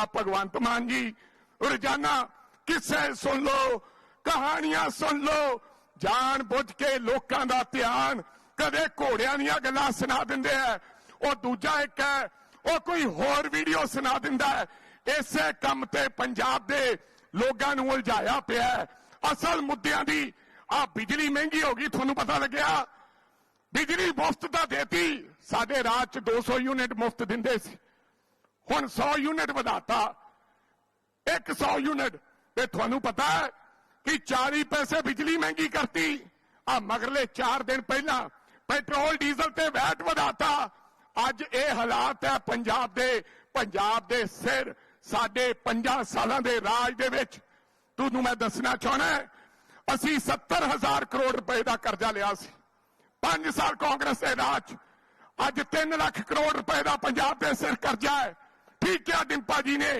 ਆ ਭਗਵੰਤ ਮਾਨ ਜੀ, ਰੋਜ਼ਾਨਾ ਕਿੱਸੇ ਸੁਣ ਲਓ, ਕਹਾਣੀਆਂ ਸੁਣ ਲਓ, ਜਾਣ ਬੁੱਝ ਕੇ ਲੋਕਾਂ ਦਾ ਧਿਆਨ ਕਦੇ ਘੋੜਿਆਂ ਦੀਆਂ ਗੱਲਾਂ ਸੁਣਾ ਦਿੰਦੇ ਆ। ਉਹ ਦੂਜਾ ਇੱਕ ਹੈ, ਉਹ ਕੋਈ ਹੋਰ ਵੀਡੀਓ ਸੁਣਾ ਦਿੰਦਾ ਹੈ। ਇਸੇ ਕੰਮ ਤੇ ਪੰਜਾਬ ਦੇ ਲੋਕਾਂ ਨੂੰ ਉਲਝਾਇਆ ਪਿਆ ਅਸਲ ਮੁੱਦਿਆਂ ਦੀ ਆ ਬਿਜਲੀ ਮਹਿੰਗੀ ਹੋ ਗਈ, ਤੁਹਾਨੂੰ ਪਤਾ ਲੱਗਿਆ? ਬਿਜਲੀ ਮੁਫਤ ਤਾਂ ਦੇਤੀ, ਸਾਡੇ ਰਾਜ ਚ 200 ਯੂਨਿਟ ਮੁਫਤ ਦਿੰਦੇ ਸੀ। ਹੁਣ 100 ਯੂਨਿਟ ਵਧਾਤਾ। 100 ਯੂਨਿਟ। ਤੇ ਤੁਹਾਨੂੰ ਪਤਾ ਹੈ ਕਿ 40 ਪੈਸੇ ਬਿਜਲੀ ਮਹਿੰਗੀ ਕਰਤੀ। ਆ ਮਗਰਲੇ 4 ਦਿਨ ਪਹਿਲਾਂ ਪੈਟਰੋਲ, ਡੀਜ਼ਲ ਤੇ ਵੈਟ ਵਧਾਤਾ। ਅੱਜ ਇਹ ਹਾਲਾਤ ਹੈ ਪੰਜਾਬ ਦੇ। ਪੰਜਾਬ ਦੇ ਸਿਰ ਸਾਡੇ 50 ਸਾਲਾਂ ਦੇ ਰਾਜ ਦੇ ਵਿੱਚ। ਤੁਹਾਨੂੰ ਮੈਂ ਦੱਸਣਾ ਚਾਹਣਾ ਅਸੀਂ 70000 ਕਰੋੜ ਰੁਪਏ ਦਾ ਕਰਜ਼ਾ ਲਿਆ ਸੀ। 5 ਸਾਲ ਕਾਂਗਰਸ ਦੇ ਰਾਜ। ਅੱਜ 3 ਲੱਖ ਕਰੋੜ ਰੁਪਏ ਦਾ ਪੰਜਾਬ ਦੇ ਸਿਰ ਕਰਜ਼ਾ ਹੈ। ਠੀਕ ਹੈ ਡਿੰਪਾ ਜੀ ਨੇ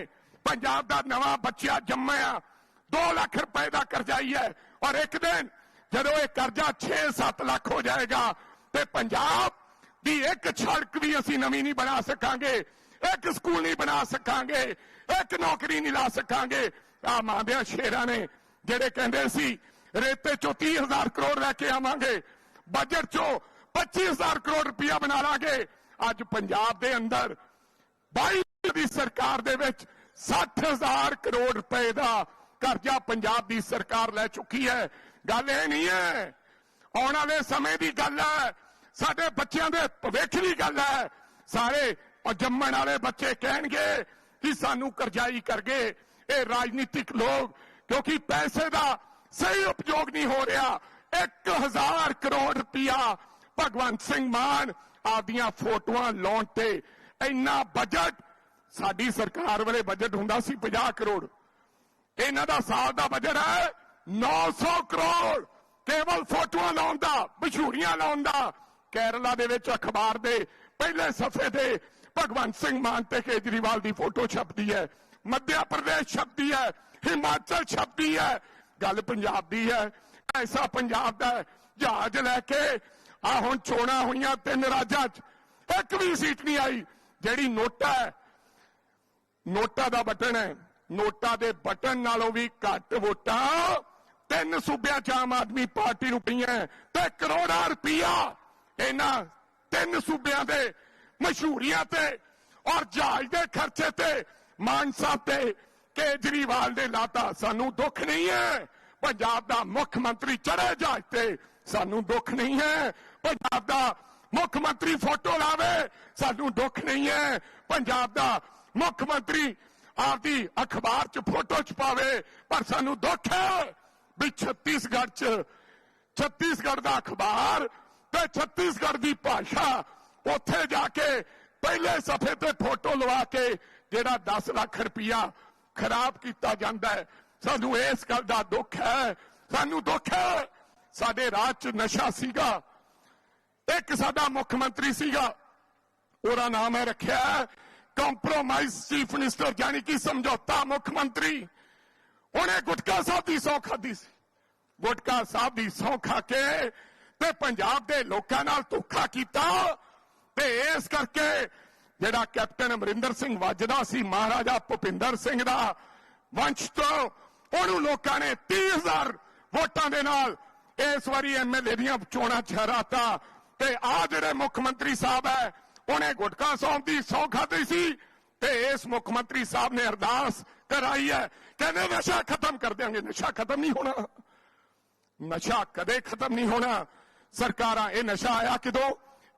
ਪੰਜਾਬ ਦਾ ਨਵਾਂ ਬੱਚਾ ਜੰਮਿਆ। 2 ਲੱਖ ਰੁਪਏ ਦਾ ਕਰਜ਼ਾਈ ਹੈ ਔਰ ਇੱਕ ਦਿਨ ਜਦੋਂ ਇਹ ਕਰਜ਼ਾ 6-7 ਲੱਖ ਹੋ ਜਾਏਗਾ ਤੇ ਪੰਜਾਬ ਦੀ ਇੱਕ ਸੜਕ ਵੀ ਅਸੀਂ ਨਵੀਂ ਨਹੀਂ ਬਣਾ ਸਕਾਂਗੇ, ਇੱਕ ਸਕੂਲ ਨਹੀਂ ਬਣਾ ਸਕਾਂਗੇ, ਇੱਕ ਨੌਕਰੀ ਨਹੀਂ ਲਾ ਸਕਾਂਗੇ। ਆ ਮਾਂਦਿਆਂ ਸ਼ੇਰਾਂ ਨੇ ਜਿਹੜੇ ਕਹਿੰਦੇ ਸੀ, ਰੇਤੇ ਚੋਂ 30000 ਕਰੋੜ ਲੈ ਕੇ ਆਵਾਂਗੇ ਬਜਟ ਚੋਂ 25000 ਕਰੋੜ ਰੁਪਇਆ ਬਣਾ ਲਾਂਗੇ। ਅੱਜ ਪੰਜਾਬ ਦੇ ਅੰਦਰ 22 ਦੀ ਸਰਕਾਰ ਦੇ ਵਿੱਚ 60000 ਕਰੋੜ ਰੁਪਏ ਦਾ ਕਰਜ਼ਾ ਪੰਜਾਬ ਦੀ ਸਰਕਾਰ ਲੈ ਚੁੱਕੀ ਹੈ। ਗੱਲ ਇਹ ਨਹੀਂ ਹੈ। ਆਉਣ ਵਾਲੇ ਸਮੇਂ ਦੀ ਗੱਲ ਹੈ। ਸਾਡੇ ਬੱਚਿਆਂ ਦੇ ਭਵਿੱਖ ਦੀ ਗੱਲ ਹੈ। ਸਾਰੇ ਜੰਮਣ ਵਾਲੇ ਬੱਚੇ ਕਹਿਣਗੇ ਕਿ ਸਾਨੂੰ ਕਰਜ਼ਾਈ ਕਰਗੇ। ਇਹ ਰਾਜਨੀਤਿਕ ਲੋਕ, ਕਿਉਂਕਿ ਪੈਸੇ ਦਾ ਸਹੀ ਉਪਯੋਗ ਨਹੀਂ ਹੋ ਰਿਹਾ। 1000 ਕਰੋੜ ਰੁਪਇਆ ਭਗਵੰਤ ਸਿੰਘ ਮਾਨ ਆਪਦੀਆਂ ਫੋਟੋਆਂ ਲਾਉਣ ਤੇ ਇੰਨਾ ਬਜਟ ਸਾਡੀ ਸਰਕਾਰ ਵੇਲੇ ਬਜਟ ਹੁੰਦਾ ਸੀ 50 ਕਰੋੜ। ਇਹਨਾਂ ਦਾ ਸਾਲ ਦਾ ਬਜਟ ਹੈ 900 ਕਰੋੜ। ਕੇਵਲ ਫੋਟੋਆਂ ਲਾਉਣ ਦਾ, ਮਸ਼ਹੂਰੀਆਂ ਲਾਉਣ ਦਾ। ਕੇਰਲਾ ਦੇ ਵਿੱਚ ਅਖਬਾਰ ਦੇ ਪਹਿਲੇ ਸਫੇ ਤੇ ਭਗਵੰਤ ਸਿੰਘ ਮਾਨ ਤੇ ਕੇਜਰੀਵਾਲ ਦੀ ਫੋਟੋ ਛਪਦੀ ਹੈ। ਮੱਧ ਪ੍ਰਦੇਸ਼ ਛਪਦੀ ਹੈ, ਹਿਮਾਚਲ ਛਪਦੀ ਹੈ। ਗੱਲ ਪੰਜਾਬ ਦੀ ਹੈ। ਐਸਾ ਪੰਜਾਬ ਦਾ ਜਹਾਜ਼ ਲੈ ਕੇ ਆ ਹੁਣ ਚੋਣਾਂ ਹੋਈਆਂ ਤਿੰਨ ਰਾਜਾਂ 'ਚ। ਇੱਕ ਵੀ ਸੀਟ ਨਹੀਂ ਆਈ। ਜਿਹੜੀ ਨੋਟਾ ਹੈ ਨੋਟਾ ਦਾ ਬਟਨ ਹੈ। ਨੋਟਾ ਦੇ ਬਟਨ ਨਾਲੋਂ ਵੀ ਘੱਟ ਵੋਟਾਂ ਤਿੰਨ ਸੂਬਿਆਂ ਚ ਆਮ ਆਦਮੀ ਪਾਰਟੀ ਨੂੰ ਪਈਆਂ ਤੇ ਕਰੋੜਾਂ ਰੁਪਈਆ ਇਹਨਾਂ ਤਿੰਨ ਸੂਬਿਆਂ ਦੇ ਮਸ਼ਹੂਰੀਆਂ ਤੇ ਔਰ ਜਹਾਜ਼ ਦੇ ਖਰਚੇ ਤੇ ਮਾਨ ਸਾਹਿਬ ਤੇ ਕੇਜਰੀਵਾਲ ਦੇ ਲਾਤਾ। ਸਾਨੂੰ ਦੁੱਖ ਨਹੀਂ ਹੈ। ਪੰਜਾਬ ਦਾ ਮੁੱਖ ਮੰਤਰੀ ਚੜੇ ਜਹਾਜ਼ ਤੇ ਸਾਨੂੰ ਦੁੱਖ ਨਹੀਂ ਹੈ। ਪੰਜਾਬ ਦਾ ਮੁੱਖ ਮੰਤਰੀ ਫੋਟੋ ਲਾਵੇ, ਸਾਨੂੰ ਦੁੱਖ ਨਹੀਂ ਹੈ। ਪੰਜਾਬ ਦਾ ਮੁੱਖ ਮੰਤਰੀ ਆਪਦੀ ਅਖਬਾਰ 'ਚ ਫੋਟੋ ਛਪਾਵੇ ਪਰ ਸਾਨੂੰ ਦੁੱਖ ਹੈ ਵੀ ਛੱਤੀਸਗੜ੍ਹ 'ਚ, ਛੱਤੀਸਗੜ੍ਹ ਦਾ ਅਖਬਾਰ ਤੇ ਛੱਤੀਸਗੜ੍ਹ ਦੀ ਭਾਸ਼ਾ ਉੱਥੇ ਜਾ ਕੇ ਪਹਿਲੇ ਸਫੇ ਤੇ ਫੋਟੋ ਲਵਾ ਕੇ ਜਿਹੜਾ 10 ਲੱਖ ਰੁਪਇਆ ਖਰਾਬ ਕੀਤਾ ਜਾਂਦਾ ਹੈ। ਸਾਨੂੰ ਇਸ ਗੱਲ ਦਾ ਦੁੱਖ ਹੈ, ਸਾਨੂੰ ਦੁੱਖ ਹੈ। ਸਾਡੇ ਰਾਜ 'ਚ ਨਸ਼ਾ ਸੀਗਾ। ਇੱਕ ਸਾਡਾ ਮੁੱਖ ਮੰਤਰੀ ਸੀਗਾ, ਉਹਦਾ ਨਾਮ ਹੈ ਰੱਖਿਆ। ਕੰਪਰੋਮਾਈਜ਼ ਚੀਫ ਮਿਨਿਸਟਰ ਯਾਨੀ ਕਿ ਸਮਝੌਤਾ ਮੁੱਖ ਮੰਤਰੀ। ਉਹਨੇ ਗੁਟਕਾ ਸਾਹਿਬ ਦੀ ਸੌ ਖਾਦੀ ਸੀ। ਗੁਟਕਾ ਸਾਹਿਬ ਦੀ ਸੌ ਖਾ ਕੇ ਤੇ ਪੰਜਾਬ ਦੇ ਲੋਕਾਂ ਨਾਲ ਧੋਖਾ ਕੀਤਾ ਤੇ ਇਸ ਕਰਕੇ ਜਿਹੜਾ ਕੈਪਟਨ ਅਮਰਿੰਦਰ ਸਿੰਘ ਵੱਜਦਾ ਸੀ, ਮਹਾਰਾਜਾ ਭੁਪਿੰਦਰ ਸਿੰਘ ਦਾ ਵੰਸ਼ ਤੋਂ, ਉਹਨੂੰ ਲੋਕਾਂ ਨੇ 30000 ਵੋਟਾਂ ਦੇ ਨਾਲ ਇਸ ਵਾਰੀ ਐਮਐਲਏ ਦੀਆਂ ਚੋਣਾਂ ਚ ਹਰਾਤਾ। ਤੇ ਆ ਜਿਹੜੇ ਮੁੱਖ ਮੰਤਰੀ ਸਾਹਿਬ ਹੈ ਉਹਨੇ ਗੁਟਕਾ ਸੌਂਪ ਦੀ ਸੌ ਖਾਦੀ ਸੀ। ਤੇ ਇਸ ਮੁੱਖ ਮੰਤਰੀ ਸਾਹਿਬ ਨੇ ਅਰਦਾਸ ਕਰਾਈ ਹੈ। ਕਹਿੰਦੇ ਨਸ਼ਾ ਖਤਮ ਕਰ ਦਿਆਂਗੇ, ਨਸ਼ਾ ਖਤਮ ਨਹੀਂ ਹੋਣਾ। ਨਸ਼ਾ ਕਦੇ ਖਤਮ ਨਹੀਂ ਹੋਣਾ। ਸਰਕਾਰਾਂ, ਇਹ ਨਸ਼ਾ ਆਇਆ ਕਿਦੋਂ?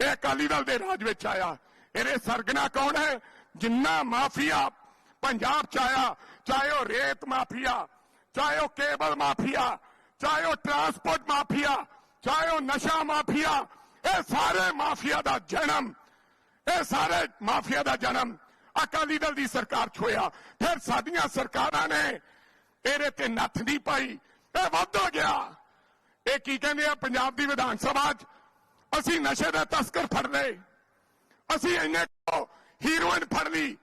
ਇਹ ਅਕਾਲੀ ਦਲ ਦੇ ਰਾਜ ਵਿੱਚ ਆਇਆ। ਇਹਦੇ ਸਰਗਨਾ ਕੌਣ ਹੈ? ਜਿੰਨਾ ਮਾਫੀਆ ਪੰਜਾਬ ਚ ਆਇਆ, ਚਾਹੇ ਉਹ ਰੇਤ ਮਾਫੀਆ, ਚਾਹੇ ਉਹ ਕੇਬਲ ਮਾਫੀਆ, ਚਾਹੇ ਉਹ ਟਰਾਂਸਪੋਰਟ ਮਾਫੀਆ, ਚਾਹੇ ਉਹ ਨਸ਼ਾ ਮਾਫੀਆ, ਇਹ ਸਾਰੇ ਮਾਫੀਆ ਦਾ ਜਨਮ ਇਹ ਸਾਰੇ ਮਾਫੀਆ ਦਾ ਜਨਮ ਅਕਾਲੀ ਦਲ ਦੀ ਸਰਕਾਰ 'ਚ ਫਿਰ ਸਾਡੀਆਂ ਸਰਕਾਰਾਂ ਨੇ ਇਹਦੇ ਤੇ ਨੱਥ ਨਹੀਂ ਪਾਈ, ਇਹ ਵੱਧਦਾ ਗਿਆ। ਇਹ ਕੀ ਕਹਿੰਦੇ ਆ, ਪੰਜਾਬ ਦੀ ਵਿਧਾਨ ਸਭਾ 'ਚ ਅਸੀਂ ਨਸ਼ੇ ਦੇ ਤਸਕਰ ਫੜ ਲਏ। ਅਸੀਂ ਇੰਨੇ ਕੋ ਹੀਰੋਇਨ ਫੜ ਲਈ।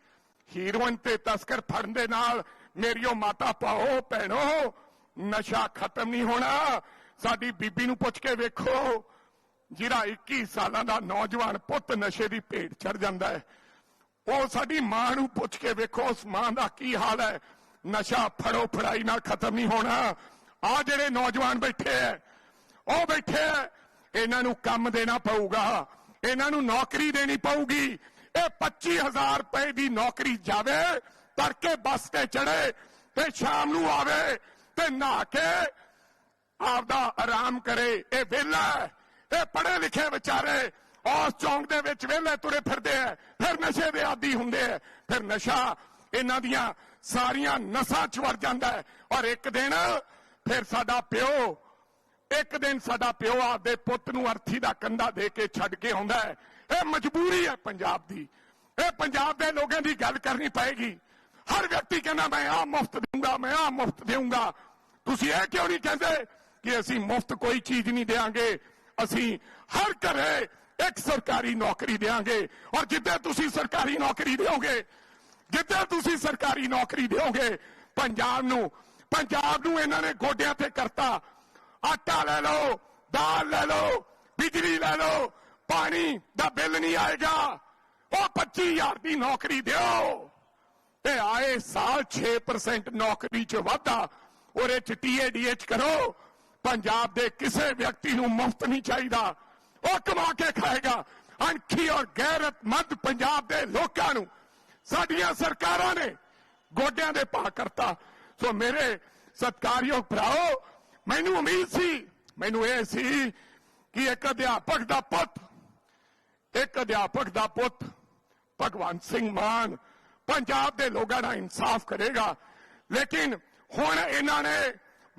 ਹੀਰੋਇਨ ਤੇ ਤਸਕਰ ਫੜਨ ਦੇ ਨਾਲ ਮੇਰੀਓ ਮਾਤਾ ਪਾਓ ਭੈਣੋ, ਨਸ਼ਾ ਖਤਮ ਨਹੀਂ ਹੋਣਾ। ਸਾਡੀ ਬੀਬੀ ਨੂੰ ਪੁੱਛ ਕੇ ਵੇਖੋ। ਜਿਹੜਾ 21 ਸਾਲਾਂ ਦਾ ਨੌਜਵਾਨ ਪੁੱਤ ਨਸ਼ੇ ਦੀ ਭੇਟ ਚੜ ਜਾਂਦਾ ਹੈ, ਉਹ ਸਾਡੀ ਮਾਂ ਨੂੰ ਪੁੱਛ ਕੇ ਵੇਖੋ, ਉਸ ਮਾਂ ਦਾ ਕੀ ਹਾਲ ਹੈ? ਨਸ਼ਾ ਫੜੋ, ਫੜਾਈ ਨਾਲ ਖਤਮ ਨਹੀਂ ਹੋਣਾ। ਆ ਜਿਹੜੇ ਨੌਜਵਾਨ ਬੈਠੇ ਐ ਉਹ ਬੈਠੇ ਐ ਇਹਨਾਂ ਨੂੰ ਕੰਮ ਦੇਣਾ ਪਊਗਾ, ਇਹਨਾਂ ਨੂੰ ਨੌਕਰੀ ਦੇਣੀ ਪਊਗੀ। ਇਹ 25000 ਰੁਪਏ ਦੀ ਨੌਕਰੀ ਜਾਵੇ, ਤੜਕੇ ਬੱਸ ਤੇ ਚੜੇ ਤੇ ਸ਼ਾਮ ਨੂੰ ਆਵੇ ਤੇ ਨਹਾ ਕੇ ਆਪਦਾ ਆਰਾਮ ਕਰੇ। ਇਹ ਵਿਹਲਾ ਇਹ ਪੜ੍ਹੇ ਲਿਖੇ ਵਿਚਾਰੇ ਉਸ ਚੌਂਕ ਦੇ ਵਿੱਚ ਵਿਹਲੇ ਤੁਰੇ ਫਿਰਦੇ ਆ। ਫਿਰ ਨਸ਼ੇ ਦੇ ਆਦੀ ਹੁੰਦੇ ਆ। ਫਿਰ ਨਸ਼ਾ ਇਹਨਾਂ ਦੀਆਂ ਸਾਰੀਆਂ ਨਸਾਂ ਚ ਵੜ ਜਾਂਦਾ ਹੈ। ਔਰ ਇੱਕ ਦਿਨ ਫਿਰ ਸਾਡਾ ਪਿਓ, ਇੱਕ ਦਿਨ ਸਾਡਾ ਪਿਓ ਆਪਦੇ ਪੁੱਤ ਨੂੰ ਅਰਥੀ ਦਾ ਕੰਧਾ ਦੇ ਕੇ ਛੱਡ ਕੇ ਆਉਂਦਾ ਹੈ। ਇਹ ਮਜਬੂਰੀ ਹੈ ਪੰਜਾਬ ਦੀ। ਇਹ ਪੰਜਾਬ ਦੇ ਲੋਕਾਂ ਦੀ ਗੱਲ ਕਰਨੀ ਪਏਗੀ। ਹਰ ਵਿਅਕਤੀ ਕਹਿੰਦਾ, ਮੈਂ ਆ ਮੁਫਤ ਦੇਵਾਂਗਾ ਮੈਂ ਆ ਮੁਫਤ ਦੇਊਂਗਾ। ਤੁਸੀਂ ਇਹ ਕਿਉਂ ਨਹੀਂ ਕਹਿੰਦੇ ਕਿ ਅਸੀਂ ਮੁਫਤ ਕੋਈ ਚੀਜ਼ ਨਹੀਂ ਦੇਾਂਗੇ ਅਸੀਂ ਹਰ ਘਰੇ ਇੱਕ ਸਰਕਾਰੀ ਨੌਕਰੀ ਦੇਾਂਗੇ ਔਰ ਜਿੱਦੇ ਤੁਸੀਂ ਸਰਕਾਰੀ ਨੌਕਰੀ ਦਿਓਗੇ, ਜਿੱਦੇ ਤੁਸੀਂ ਸਰਕਾਰੀ ਨੌਕਰੀ ਦਿਓਗੇ, ਪੰਜਾਬ ਨੂੰ ਪੰਜਾਬ ਨੂੰ ਇਹਨਾਂ ਨੇ ਗੋਡਿਆਂ ਤੇ ਕਰਤਾ। ਆਟਾ ਲੈ ਲਓ, ਦਾਲ ਲੈ ਲਓ, ਬਿਜਲੀ ਲੈ ਲਓ, ਪਾਣੀ ਦਾ ਬਿੱਲ ਨਹੀਂ ਆਏਗਾ। ਉਹ 25000 ਦੀ ਨੌਕਰੀ ਦਿਓ। ਤੇ ਆਏ ਸਾਲ 6% ਨੌਕਰੀ ਚ ਵਾਧਾ। ਉਹਦੇ ਚ ਟੀਏਡੀਐਚ ਕਰੋ। ਪੰਜਾਬ ਦੇ ਕਿਸੇ ਵਿਅਕਤੀ ਨੂੰ ਮੁਫਤ ਨਹੀਂ ਚਾਹੀਦਾ ਉਹ ਕਮਾ ਕੇ ਖਾਏਗਾ ਅਣਖੀ ਔਰ ਗੈਰਤਮੰਦ ਪੰਜਾਬ ਦੇ ਲੋਕਾਂ ਨੂੰ ਸਾਡੀਆਂ ਸਰਕਾਰਾਂ ਨੇ ਗੋਡਿਆਂ ਦੇ ਪਾ ਕਰਤਾ ਸੋ ਮੇਰੇ ਸਤਕਾਰਯੋਗ ਭਰਾਓ ਮੈਨੂੰ ਉਮੀਦ ਸੀ ਮੈਨੂੰ ਇਹ ਸੀ ਕਿ ਇੱਕ ਅਧਿਆਪਕ ਦਾ ਪੁੱਤ ਇੱਕ ਅਧਿਆਪਕ ਦਾ ਪੁੱਤ ਭਗਵੰਤ ਸਿੰਘ ਮਾਨ ਪੰਜਾਬ ਦੇ ਲੋਕਾਂ ਦਾ ਇਨਸਾਫ ਕਰੇਗਾ ਲੇਕਿਨ ਹੁਣ ਇਹਨਾਂ ਨੇ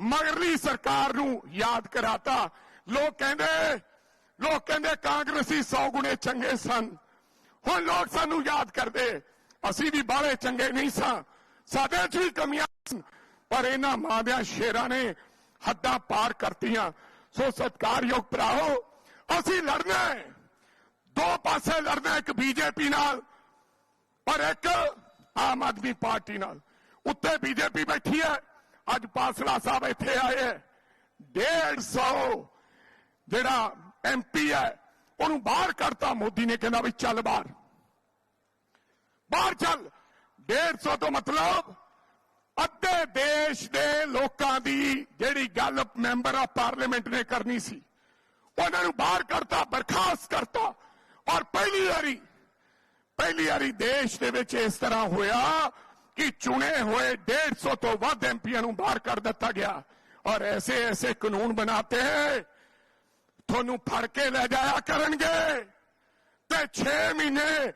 ਮਗਰਲੀ ਸਰਕਾਰ ਨੂੰ ਯਾਦ ਕਰਾਤਾ। ਲੋਕ ਕਹਿੰਦੇ ਲੋਕ ਕਹਿੰਦੇ ਕਾਂਗਰਸੀ 100 ਗੁਣੇ ਚੰਗੇ ਸਨ। ਹੁਣ ਲੋਕ ਸਾਨੂੰ ਯਾਦ ਕਰਦੇ, ਅਸੀਂ ਵੀ ਬਾਹਲੇ ਚੰਗੇ ਨਹੀਂ ਸਾਂ। ਸਾਡੇ 'ਚ ਵੀ ਕਮੀਆਂ ਸਨ, ਪਰ ਇਹਨਾਂ ਮਾਂ ਦਿਆਂ ਸ਼ੇਰਾਂ ਨੇ ਹੱਦਾਂ ਪਾਰ ਕਰਤੀਆਂ। ਸੋ ਸਤਕਾਰਯੋਗ ਭਰਾਓ ਅਸੀਂ ਲੜਨਾ ਹੈ। ਦੋ ਪਾਸੇ ਲੜਨਾ ਇੱਕ ਬੀਜੇਪੀ ਨਾਲ, ਪਰ ਇੱਕ ਆਮ ਆਦਮੀ ਪਾਰਟੀ ਨਾਲ। ਉੱਤੇ ਬੀਜੇਪੀ ਬੈਠੀ ਹੈ ਅੱਜ ਪਾਸਲਾ ਸਾਹਿਬ ਇੱਥੇ ਆਏ 150 ਜਿਹੜਾ ਐਮਪੀ ਹੈ, ਉਹਨੂੰ ਬਾਹਰ ਕੱਢਤਾ ਮੋਦੀ ਨੇ, ਕਹਿੰਦਾ ਵੀ ਚੱਲ ਬਾਹਰ। ਬਾਹਰ ਚੱਲ। 150 ਤੋਂ ਮਤਲਬ ਅੱਧੇ ਦੇਸ਼ ਦੇ ਲੋਕਾਂ ਦੀ ਜਿਹੜੀ ਗੱਲ ਮੈਂਬਰ ਆਫ ਪਾਰਲੀਮੈਂਟ ਨੇ ਕਰਨੀ ਸੀ, ਉਹਨਾਂ ਨੂੰ ਬਾਹਰ ਕਰਤਾ ਬਰਖਾਸਤ ਕਰਤਾ। ਔਰ ਪਹਿਲੀ ਵਾਰੀ ਪਹਿਲੀ ਵਾਰੀ ਦੇਸ਼ ਦੇ ਵਿੱਚ ਇਸ ਤਰ੍ਹਾਂ ਹੋਇਆ ਕਿ ਚੁਣੇ ਹੋਏ 150 ਤੋਂ ਵੱਧ ਐਮਪੀਆਂ ਨੂੰ ਬਾਹਰ ਕਰ ਦਿੱਤਾ ਗਿਆ। ਔਰ ਐਸੇ ਐਸੇ ਕਾਨੂੰਨ ਬਣਾਤੇ ਹੈ। ਤੁਹਾਨੂੰ ਫੜ ਕੇ ਲੈ ਜਾਇਆ ਕਰਨਗੇ। ਤੇ 6 ਮਹੀਨੇ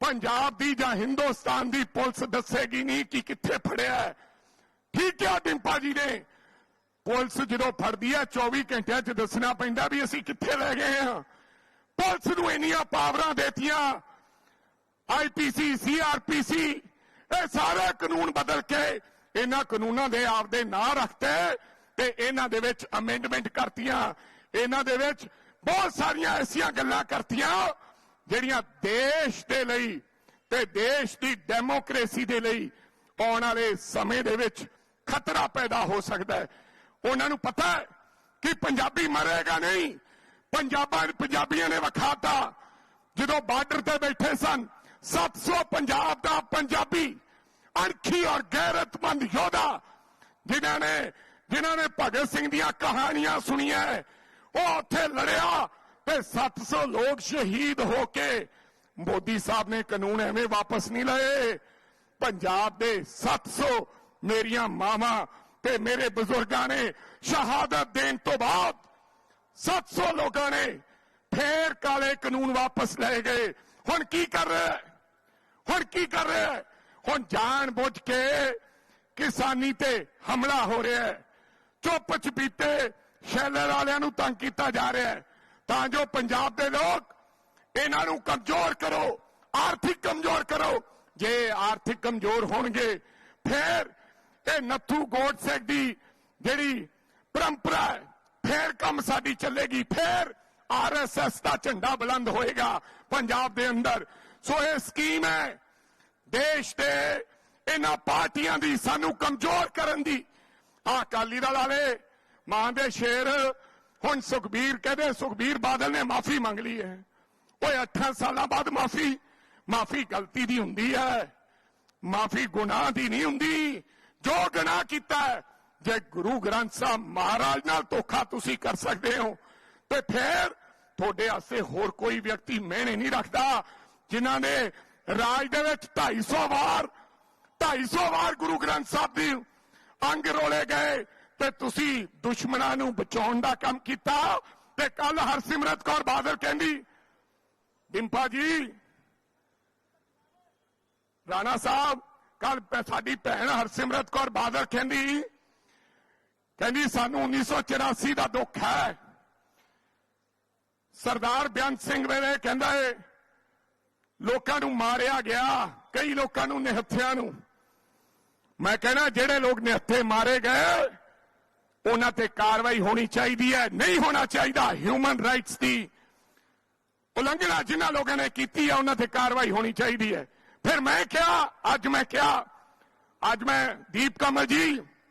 ਪੰਜਾਬ ਦੀ ਜਾਂ ਹਿੰਦੁਸਤਾਨ ਦੀ ਪੁਲਿਸ ਦੱਸੇਗੀ ਨਹੀਂ ਕਿ ਕਿੱਥੇ ਫੜਿਆ। ਠੀਕ ਹੈ ਡਿੰਪਾ ਜੀ ਨੇ। ਪੁਲਿਸ ਜਦੋਂ ਫੜਦੀ ਹੈ 24 ਘੰਟਿਆਂ 'ਚ ਦੱਸਣਾ ਪੈਂਦਾ ਵੀ ਅਸੀਂ ਕਿੱਥੇ ਲੈ ਗਏ ਹਾਂ। ਪੁਲਿਸ ਨੂੰ ਇੰਨੀਆਂ ਪਾਵਰਾਂ ਦੇਤੀਆਂ। ਆਈਪੀਸੀ ਸੀਆਰਪੀਸੀ ਇਹ ਸਾਰੇ ਕਾਨੂੰਨ ਬਦਲ ਕੇ ਇਹਨਾਂ ਕਾਨੂੰਨਾਂ ਦੇ ਆਪਦੇ ਨਾਂ ਰੱਖਤੇ ਤੇ ਇਹਨਾਂ ਦੇ ਵਿੱਚ ਅਮੈਂਡਮੈਂਟ ਕਰਤੀਆਂ। ਇਹਨਾਂ ਦੇ ਵਿੱਚ ਬਹੁਤ ਸਾਰੀਆਂ ਐਸੀਆਂ ਗੱਲਾਂ ਕਰਤੀਆਂ ਜਿਹੜੀਆਂ ਦੇਸ਼ ਦੇ ਲਈ ਤੇ ਦੇਸ਼ ਦੀ ਡੈਮੋਕ੍ਰੇਸੀ ਦੇ ਲਈ ਆਉਣ ਵਾਲੇ ਸਮੇਂ ਦੇ ਵਿੱਚ ਖਤਰਾ ਪੈਦਾ ਹੋ ਸਕਦਾ ਹੈ। ਉਹਨਾਂ ਨੂੰ ਪਤਾ ਹੈ ਕਿ ਪੰਜਾਬੀ ਮਰੇਗਾ ਨਹੀਂ। ਪੰਜਾਬਾਂ ਪੰਜਾਬੀਆਂ ਨੇ ਵਿਖਾਤਾ ਜਦੋਂ ਬਾਰਡਰ ਤੇ ਬੈਠੇ ਸਨ 700 ਪੰਜਾਬ ਦਾ ਪੰਜਾਬੀ ਅਣਖੀ ਔਰ ਗੈਰਤਮੰਦ ਯੋਧਾ, ਜਿਨ੍ਹਾਂ ਨੇ ਜਿਨ੍ਹਾਂ ਨੇ ਭਗਤ ਸਿੰਘ ਦੀਆਂ ਕਹਾਣੀਆਂ ਸੁਣੀਆਂ ਉਹ ਉੱਥੇ ਲੜਿਆ ਤੇ 700 ਲੋਕ ਸ਼ਹੀਦ ਹੋ ਕੇ ਮੋਦੀ ਸਾਹਿਬ ਨੇ ਕਾਨੂੰਨ ਐਵੇਂ ਵਾਪਸ ਨਹੀਂ ਲਏ। ਪੰਜਾਬ ਦੇ 700 ਮੇਰੀਆਂ ਮਾਵਾਂ ਤੇ ਮੇਰੇ ਬਜ਼ੁਰਗਾਂ ਨੇ ਸ਼ਹਾਦਤ ਦੇਣ ਤੋਂ ਬਾਅਦ 700 ਲੋਕਾਂ ਨੇ ਫੇਰ ਕਾਲੇ ਕਾਨੂੰਨ ਵਾਪਸ ਲਏ ਗਏ। ਹੁਣ ਕੀ ਕਰ ਰਿਹਾ ਹੁਣ ਕੀ ਕਰ ਰਿਹਾ ਹੁਣ ਜਾਣ ਬੁੱਝ ਕੇ ਕਿਸਾਨੀ ਤੇ ਹਮਲਾ ਹੋ ਰਿਹਾ ਹੈ। ਚੁੱਪ ਚਪੀਤੇ ਸ਼ੈਲਰ ਵਾਲਿਆਂ ਨੂੰ ਤੰਗ ਕੀਤਾ ਜਾ ਰਿਹਾ ਹੈ। ਤਾਂ ਜੋ ਪੰਜਾਬ ਦੇ ਲੋਕ ਇਹਨਾਂ ਨੂੰ ਕਮਜ਼ੋਰ ਕਰੋ, ਆਰਥਿਕ ਕਮਜ਼ੋਰ ਕਰੋ। ਜੇ ਆਰਥਿਕ ਕਮਜ਼ੋਰ ਹੋਣਗੇ, ਫਿਰ ਇਹ ਨੱਥੂ ਗੋਡ ਸਿੰਘ ਦੀ ਜਿਹੜੀ ਪਰੰਪਰਾ ਹੈ, ਫੇਰ ਕੰਮ ਸਾਡੀ ਚੱਲੇਗੀ। ਫੇਰ ਆਰਐਸਐਸ ਦਾ ਝੰਡਾ ਬੁਲੰਦ ਹੋਏਗਾ ਪੰਜਾਬ ਦੇ ਅੰਦਰ। ਸੋ ਇਹ ਸਕੀਮ ਹੈ ਦੇਸ਼ ਦੇ ਇਹਨਾਂ ਪਾਰਟੀਆਂ ਦੀ ਸਾਨੂੰ ਕਮਜ਼ੋਰ ਕਰਨ ਦੀ। ਆ ਅਕਾਲੀ ਦਲ ਵਾਲੇ, ਮਾਂ ਦੇ ਸ਼ੇਰ, ਹੁਣ ਸੁਖਬੀਰ ਕਹਿੰਦੇ ਸੁਖਬੀਰ ਬਾਦਲ ਨੇ ਮਾਫੀ ਮੰਗ ਲਈ ਹੈ। ਓਏ 8 ਸਾਲਾਂ ਬਾਅਦ ਮਾਫੀ ਮਾਫੀ ਗਲਤੀ ਦੀ ਹੁੰਦੀ ਹੈ। ਮਾਫੀ ਗੁਨਾਹ ਦੀ ਨਹੀਂ ਹੁੰਦੀ। ਜੋ ਗੁਨਾਹ ਕੀਤਾ ਜੇ ਗੁਰੂ ਗ੍ਰੰਥ ਸਾਹਿਬ ਮਹਾਰਾਜ ਨਾਲ ਧੋਖਾ ਤੁਸੀਂ ਕਰ ਸਕਦੇ ਹੋ, ਤੇ ਫਿਰ ਤੁਹਾਡੇ ਆਸੇ ਹੋਰ ਕੋਈ ਵਿਅਕਤੀ ਮਿਹਣੇ ਨਹੀਂ ਰੱਖਦਾ, ਜਿਨ੍ਹਾਂ ਨੇ ਰਾਜ ਦੇ ਵਿੱਚ 250 ਵਾਰ 250 ਵਾਰ ਗੁਰੂ ਗ੍ਰੰਥ ਸਾਹਿਬ ਦੀ ਅੰਗ ਰੋਲੇ ਗਏ ਤੇ ਤੁਸੀਂ ਦੁਸ਼ਮਣਾਂ ਨੂੰ ਬਚਾਉਣ ਦਾ ਕੰਮ ਕੀਤਾ ਤੇ ਕੱਲ ਹਰਸਿਮਰਤ ਕੌਰ ਬਾਦਲ ਕਹਿੰਦੀ, ਡਿੰਪਾ ਜੀ, ਰਾਣਾ ਸਾਹਿਬ ਕੱਲ ਸਾਡੀ ਭੈਣ ਹਰਸਿਮਰਤ ਕੌਰ ਬਾਦਲ ਕਹਿੰਦੀ ਕਹਿੰਦੀ ਸਾਨੂੰ 1984 ਦਾ ਦੁੱਖ ਹੈ। ਸਰਦਾਰ ਬਿਆਨ ਸਿੰਘ ਵੇਲੇ ਕਹਿੰਦਾ ਏ ਲੋਕਾਂ ਨੂੰ ਮਾਰਿਆ ਗਿਆ, ਕਈ ਲੋਕਾਂ ਨੂੰ ਨਿਹੱਥਿਆਂ ਨੂੰ। ਮੈਂ ਕਹਿੰਦਾ ਜਿਹੜੇ ਲੋਕ ਨਿਹੱਥੇ ਮਾਰੇ ਗਏ, ਉਹਨਾਂ ਤੇ ਕਾਰਵਾਈ ਹੋਣੀ ਚਾਹੀਦੀ ਹੈ, ਨਹੀਂ ਹੋਣਾ ਚਾਹੀਦਾ। ਹਿਊਮਨ ਰਾਈਟਸ ਦੀ ਉਲੰਘਣਾ ਜਿਨ੍ਹਾਂ ਲੋਕਾਂ ਨੇ ਕੀਤੀ ਹੈ, ਉਹਨਾਂ ਤੇ ਕਾਰਵਾਈ ਹੋਣੀ ਚਾਹੀਦੀ ਹੈ। ਫਿਰ ਮੈਂ ਕਿਹਾ, ਅੱਜ ਮੈਂ ਕਿਹਾ, ਅੱਜ ਮੈਂ ਦੀਪ ਕਮਲ ਜੀ